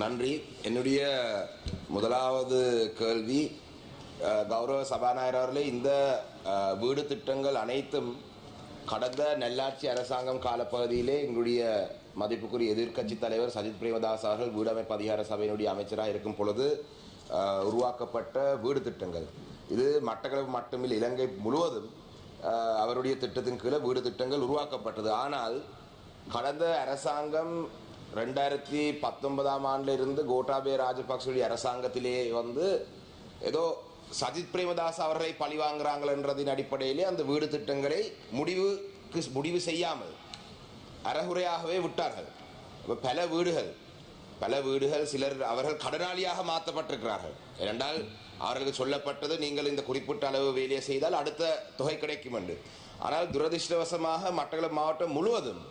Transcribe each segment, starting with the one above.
நன்றி. என்னுடைய முதலாவது கேள்வி கௌரவ சபாநாயகர் அவர்களே இந்த வீடு திட்டங்கள் அனைத்தும் கடந்த நல்லாட்சி அரசாங்கம் காலப்பகுதியிலே எங்களுடைய மதிப்புக்குரிய எதிர்க்கட்சி தலைவர் சஜித் பிரேமதாஸ் அவர்கள் வீடமைப்பு அதிகார சபையினுடைய அமைச்சராக இருக்கும் பொழுது உருவாக்கப்பட்ட வீடு திட்டங்கள். இது மட்டக்களப்பு மட்டுமில் இலங்கை முழுவதும் அவருடைய திட்டத்தின் கீழே வீடு திட்டங்கள் உருவாக்கப்பட்டது. ஆனால் கடந்த அரசாங்கம் ரெண்டாயிரத்தி பத்தொன்பதாம் ஆண்டுல இருந்து கோட்டாபே ராஜபக்சவுடைய அரசாங்கத்திலே வந்து ஏதோ சஜித் பிரேமதாஸ் அவர்களை பழி வாங்குறாங்கன்றதின் அடிப்படையிலே அந்த வீடு திட்டங்களை முடிவுக்கு முடிவு செய்யாமல் அறகுறையாகவே விட்டார்கள். இப்போ பல வீடுகள் பல வீடுகள் சிலர் அவர்கள் கடனாளியாக மாற்றப்பட்டிருக்கிறார்கள். ஏனென்றால் அவர்களுக்கு சொல்லப்பட்டது நீங்கள் இந்த குறிப்பிட்ட அளவு வேலையை செய்தால் அடுத்த தொகை கிடைக்கும் என்று ஆனால் துரதிர்ஷ்டவசமாக மட்டக்களப்பு மாவட்டம் முழுவதும்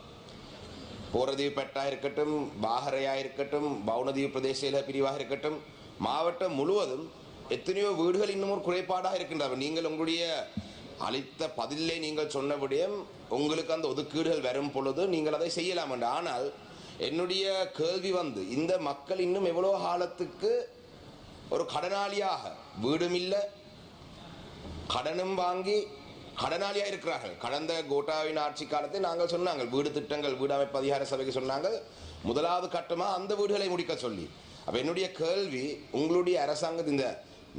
போரதீவு பெட்டா இருக்கட்டும் பாகரையா இருக்கட்டும் பவுனதீவு பிரதேச பிரிவாக இருக்கட்டும் மாவட்டம் முழுவதும் எத்தனையோ வீடுகள் இன்னும் ஒரு குறைபாடாக இருக்கின்றன நீங்கள் உங்களுடைய அளித்த பதிலே நீங்கள் சொன்ன விடயம் உங்களுக்கு அந்த ஒதுக்கீடுகள் வரும் பொழுது நீங்கள் அதை செய்யலாம் என்று. ஆனால் என்னுடைய கேள்வி வந்து இந்த மக்கள் இன்னும் எவ்வளோ காலத்துக்கு ஒரு கடனாளியாக வீடும் இல்லை கடனும் வாங்கி கடனாளியா இருக்கிறார்கள். கடந்த கோட்டாவின் ஆட்சி காலத்தை நாங்கள் சொன்னாங்க. வீடு திட்டங்கள் வீடு அமைப்பு அதிகார சபைக்கு சொன்னாங்க. முதலாவது கட்டமாக அந்த வீடுகளை முடிக்க சொல்லி. அப்போ என்னுடைய கேள்வி உங்களுடைய அரசாங்கத்து இந்த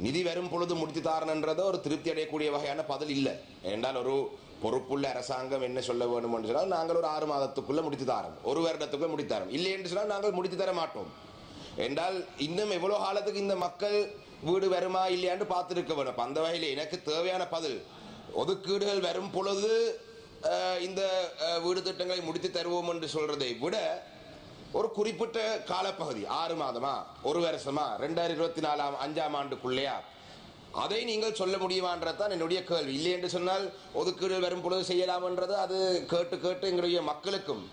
நிதி வரும் பொழுது முடித்து தாரணுன்றத ஒரு திருப்தி அடையக்கூடிய வகையான பதில் இல்லை. என்றால் ஒரு பொறுப்புள்ள அரசாங்கம் என்ன சொல்ல வேண்டும் என்று சொன்னால் நாங்கள் ஒரு ஆறு மாதத்துக்குள்ளே முடித்து தாரோம். ஒரு வருடத்துக்குள்ளே முடித்து தரோம். இல்லை என்று சொன்னால் நாங்கள் முடித்து தர மாட்டோம். என்றால் இன்னும் எவ்வளோ காலத்துக்கு இந்த மக்கள் வீடு வருமா இல்லையான்னு பார்த்துருக்க வேணும். அந்த வகையில் எனக்கு தேவையான பதில் ஒதுக்கீடுகள் வரும் பொழுது இந்த வீடு திட்டங்களை முடித்து தருவோம் என்று சொல்றதை விட ஒரு குறிப்பிட்ட காலப்பகுதி ஆறு மாதமா ஒரு வருஷமா ரெண்டாயிரத்தி இருபத்தி நாலாம் அஞ்சாம் ஆண்டுக்குள்ளேயா? அதை நீங்கள் சொல்ல முடியுமான்றதான் என்னுடைய கேள்வி. இல்லை என்று சொன்னால் ஒதுக்கீடு வரும் பொழுது செய்யலாம்ன்றது அது கேட்டு கேட்டு எங்களுடைய மக்களுக்கும்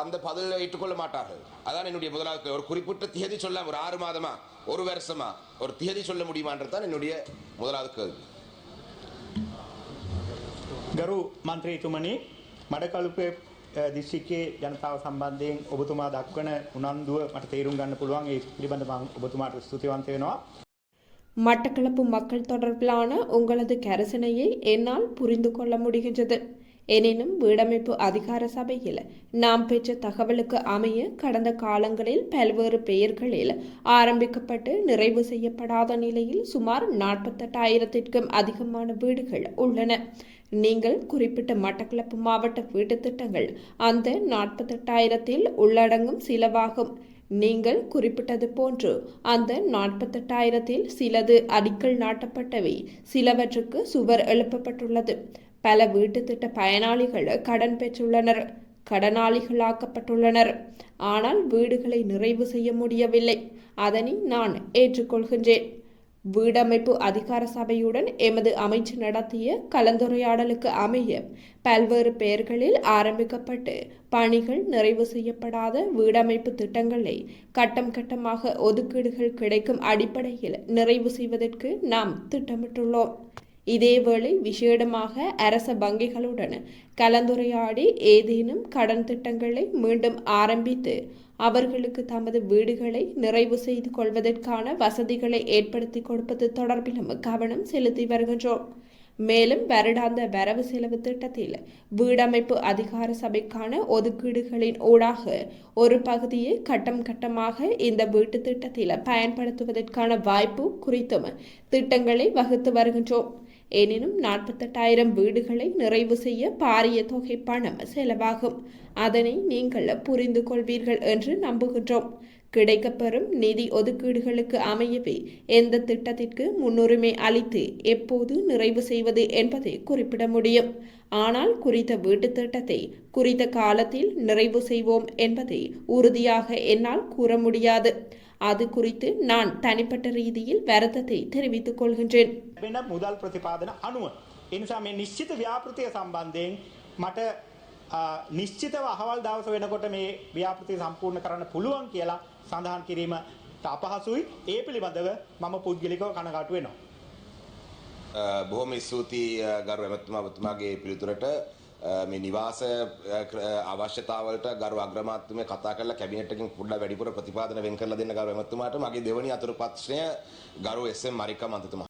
அந்த பதிலை ஏற்றுக்கொள்ள மாட்டார்கள். அதான் என்னுடைய முதலாவது ஒரு குறிப்பிட்ட தியதி சொல்லலாம் ஒரு ஆறு மாதமா ஒரு வருஷமா ஒரு தியதி சொல்ல முடியுமான்றதான் என்னுடைய முதலாவது கேள்வி. ගරු මන්ත්‍රීතුමනි මඩකලුපේ දිස්ත්‍රික්කයේ ජනතාව සම්බන්ධයෙන් ඔබතුමා දක්වන උනන්දුව මට තේරුම් ගන්න පුළුවන් ඒ පිළිබඳ මම ඔබතුමාට ස්තුතිවන්ත වෙනවා. மட்டக்களப்பு மக்கள் தொடர்பிலான உங்களது கரிசனையை என்னால் புரிந்து கொள்ள முடிகின்றது எனினும் வீடமைப்பு அதிகார சபையில் நாம் பெற்ற தகவலுக்கு அமைய கடந்த காலங்களில் பல்வேறு பெயர்களில் ஆரம்பிக்கப்பட்டு நிறைவு செய்யப்படாத நிலையில் சுமார் நாற்பத்தெட்டாயிரத்திற்கும் அதிகமான வீடுகள் உள்ளன. நீங்கள் குறிப்பிட்ட மட்டக்களப்பு மாவட்ட வீட்டுத் திட்டங்கள் அந்த நாற்பத்தெட்டாயிரத்தில் உள்ளடங்கும் சிலவாகும். நீங்கள் குறிப்பிட்டது போன்று அந்த நாற்பத்தெட்டாயிரத்தில் சிலது அடிக்கல் நாட்டப்பட்டவை சிலவற்றுக்கு சுவர் எழுப்பப்பட்டுள்ளது. பல வீட்டு திட்ட பயனாளிகள் கடன் பெற்றுள்ளனர். கடனாளிகளாக்கப்பட்டுள்ளனர். ஆனால் வீடுகளை நிறைவு செய்ய முடியவில்லை. அதனை நான் ஏற்றுக்கொள்கின்றேன். வீடமைப்பு அதிகார சபையுடன் எமது அமைச்சு நடத்திய கலந்துரையாடலுக்கு அமைய பல்வேறு பெயர்களில் ஆரம்பிக்கப்பட்டு பணிகள் நிறைவு செய்யப்படாத வீடமைப்பு திட்டங்களை கட்டம் கட்டமாக ஒதுக்கீடுகள் கிடைக்கும் அடிப்படையில் நிறைவு செய்வதற்கு நாம் திட்டமிட்டுள்ளோம். இதேவேளை விசேடமாக அரச வங்கிகளுடன் கலந்துரையாடி ஏதேனும் கடன் திட்டங்களை மீண்டும் ஆரம்பித்து அவர்களுக்கு தமது வீடுகளை நிறைவு செய்து கொள்வதற்கான வசதிகளை ஏற்படுத்தி கொடுப்பது தொடர்பிலும் கவனம் செலுத்தி வருகின்றோம். மேலும் வருடாந்த வரவு செலவு திட்டத்தில் வீடமைப்பு அதிகார சபைக்கான ஒதுக்கீடுகளின் ஊடாக ஒரு பகுதியை கட்டம் கட்டமாக இந்த வீட்டு திட்டத்தில் பயன்படுத்துவதற்கான வாய்ப்பு குறித்தும் திட்டங்களை வகுத்து வருகின்றோம். எனினும் நாற்பத்தெட்டாயிரம் வீடுகளை நிறைவு செய்ய பாரிய தொகை பணம் செலவாகும். அதனை நீங்கள் புரிந்து கொள்வீர்கள் என்று நம்புகின்றோம். கிடைக்கப்பெறும் நிதி ஒதுக்கீடுகளுக்கு அமையவே எந்த திட்டத்திற்கு முன்னுரிமை அளித்து எப்போது நிறைவு செய்வது என்பதை குறிப்பிட முடியும். ஆனால் குறித்த வீட்டுத் திட்டத்தை குறித்த காலத்தில் நிறைவு செய்வோம் என்பதை உறுதியாக என்னால் கூற முடியாது. அது குறித்து நான் தனிப்பட்ட ரீதியில் வருத்தத்தை தெரிவித்துக் கொள்கின்றேன் වෙන මුදල් ප්‍රතිපාදන අනුව. එනිසා මේ නිශ්චිත ව්‍යාපෘතිය සම්බන්ධයෙන් මට අ, නිශ්චිතව අහවල් දවස වෙනකොට මේ ව්‍යාපෘතිය සම්පූර්ණ කරන්න පුළුවන් කියලා සඳහන් කිරීම අපහසුයි ඒ පිළිබඳව මම පුද්ගලිකව කනගාටු වෙනවා. අ, බොහොම ස්තුතියි අ, ගරු ඇමතුමා ඔබතුමාගේ පිළිතුරට මේ නිවාස අ, ක්‍ර- අවශ්‍යතාවලට ගරු අග්‍රමාත්‍යමය කතා කරලා කැබිනට් එකකින් පොඩ්ඩක් වැඩිපුර ප්‍රතිපාදන වෙන් කරලා දෙන්න ගරු එමතුමාට මගේ දෙවනි අතුරු ප්‍රශ්නය ගරු එස්.එම්. මරිකා මන්ත්‍රතුමා